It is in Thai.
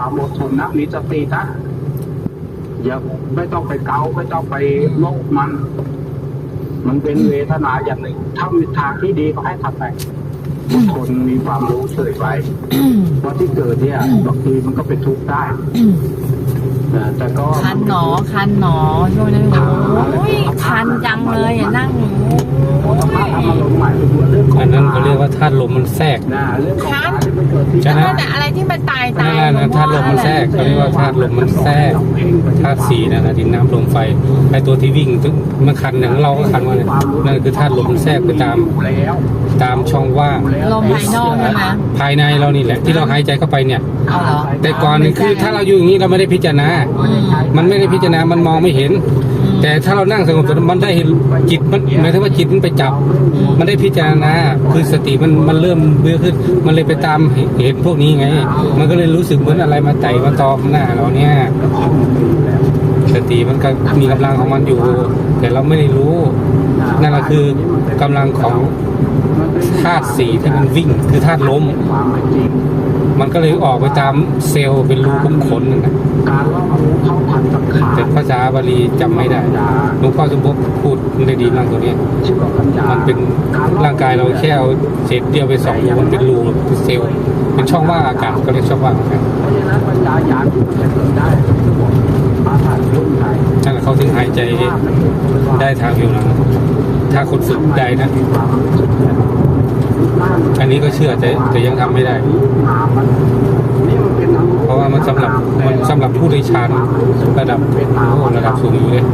ความอดทนนะมีสตินะอย่าไม่ต้องไปเกาไม่ต้องไปโลกมัน มันเป็นเวทนาอย่างหนึ่งถ้ามีทางที่ดีก็ให้ทำไปคนมีความรู้เฉยไปเพราะที่เกิดเนี่ยบางทีมันก็เป็นทุกข์ได้แต่ก็คันหนอคันหนอช่วยนั้นโอ้ ยคันจังเลยอะนั่งอยู่ธรรมะธรรมลงใหม่เป็นเรื่องของอันนั้นเขาเรียกว่าธาตุลมมันแทรกนะเรื่องของการที่มันเกิดที่ใช่ไหมนั่นแหละอะไรที่มันตายตายนั่นแหละธาตุลมมันแทรกเขาเรียกว่าธาตุลมมันแทรกธาตุสีนั่นนะดินน้ำลมไฟไอตัวที่วิ่งมันคันอย่างเราก็คันว่าเนี่ยนั่นคือธาตุลมมันแทรกไปตามแล้วตามช่องว่างลมภายนอกใช่ไหมภายในเรานี่แหละที่เราหายใจเข้าไปเนี่ยเอาเหรอแต่ก่อนนี่คือถ้าเราอยู่อย่างนี้เราไม่ได้พิจารณา มันไม่ได้พิจารณามันมองไม่เห็น แต่ถ้าเรานั่งสงบมันได้เห็นจิตมันหมายถึงว่าจิตมันไปจับ มันได้พิจารณาคือสติมันมันเริ่มเบื่อขึ้น มันเลยไปตามเห็นพวกนี้ไง มันก็เลยรู้สึกเหมือนอะไรมาไต่มาตอมหน้าเราเนี่ยสติมันก็มีกำลังของมันอยู่ แต่เราไม่ได้รู้นั่นก็คือกำลังของธาตุสี่ที่มันวิ่งคือธาตุลมควา มเป็นจริงมันก็เลยออกไปตามเซลล์เป็นรูขุมขนนั่นนะการรอบรู้เท่าทันสังขารแต่ภาษาบาลีจำไม่ได้หลวงพ่อสมภพพูดได้ดีมากตัวนี้ชื่อว่าปัญญามันเป็นร่างกายเราแค่เอาเศษเดียวไปสองรูมันเป็นรูเป็นเซลล์เป็นช่องว่างอากาศก็เรียกช่องว่างอากาศเพราะฉะนั้นปัญญาญาณที่มันจะเกิดได้คือบอกอาถรรพ์รุ่นไทยนั่นแหละเขาถึงหายใจได้ทางผิวหนังถ้าคนฝึกได้นะ อันนี้ก็เชื่อแต่แต่ยังทำไม่ได้ เพราะว่ามันสำหรับมันสำหรับผู้โดยสานระดับโอ้ระดับสูงอยู่เลย